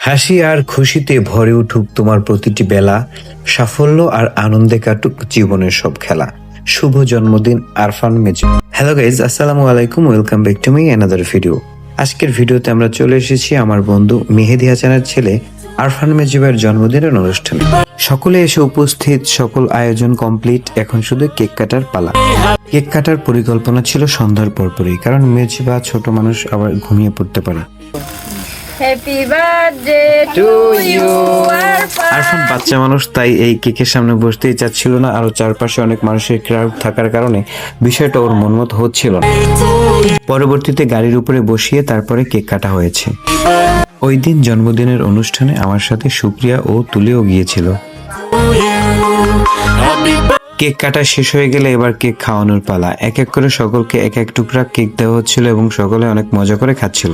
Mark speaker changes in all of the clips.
Speaker 1: হাসি আর খুশিতে ভরে উঠুক তোমার প্রতিটি বেলা, সাফল্য আর আনন্দে কাটুক জীবনের সব খেলা। শুভ জন্মদিন, আরফান মেজু। হ্যালো গাইজ আসসালামু আলাইকুম welcome back to me another video আজকের ভিডিওতে আমরা চলে এসেছি আমার বন্ধু মেহেদি হাসানের ছেলে, আরফান মেজিবের জন্মদিনের অনুষ্ঠানে। সকলে এসে উপস্থিত, সকল আয়োজন কমপ্লিট এখন শুধু কেক কাটার পালা। কেক কাটার পরিকল্পনা ছিল সন্ধ্যার পরপরই, কারণ মেজিবা ছোট মানুষ আবার ঘুমিয়ে পড়তে পারে।
Speaker 2: Happy birthday to you
Speaker 1: Arfan বাচ্চা মানুষ তাই এই কেকের সামনে বসতেই চাচ্ছিল না আরও চারপাশে অনেক মানুষের ক্রাউড থাকার কারণে বিষয়টা ওর মনমত হচ্ছিল না। পরবর্তীতে গাড়ির উপরে বসিয়ে তারপরে কেক কাটা হয়েছে। ওই দিন জন্মদিনের অনুষ্ঠানে আমার সাথে সুপ্রিয়া ও তুলেও গিয়েছিল। কেক কাটা শেষ হয়ে গেলে এবার কেক খাওয়ানোর পালা। এক এক করে সকলকে এক এক টুকরা কেক দেওয়া হচ্ছিল এবং সকলে অনেক মজা করে খাচ্ছিল।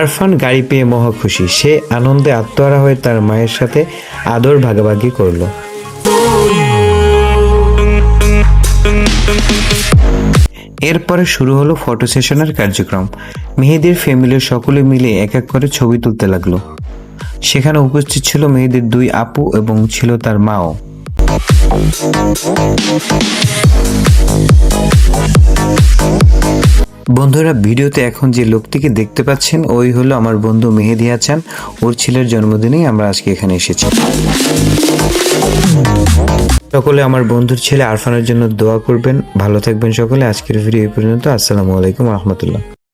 Speaker 1: আরফান গাড়ি পেয়ে মহা খুশি। সে আনন্দে আত্মহারা হয়ে তার মায়ের সাথে আদর ভাগাভাগি করল। এরপরে শুরু হলো ফটো সেশনের কার্যক্রম। মেহেদির ফ্যামিলির সকলে মিলে এক এক করে ছবি তুলতে লাগল। সেখানে উপস্থিত ছিল মেহেদির দুই আপু এবং ছিল তার মাও। বন্ধুরা, ভিডিওতে এখন যে লোকটিকে দেখতে পাচ্ছেন, ওই হলো আমার বন্ধু মেহেদি হাসান। ওর ছেলের জন্মদিনেই আমরা আজকে এখানে এসেছি। সকলে আমার বন্ধুর ছেলে আরফানের জন্য দোয়া করবেন। ভালো থাকবেন সকলে। আজকের ভিডিও এই পর্যন্ত। আসসালামু আলাইকুম রহমতুল্লাহ।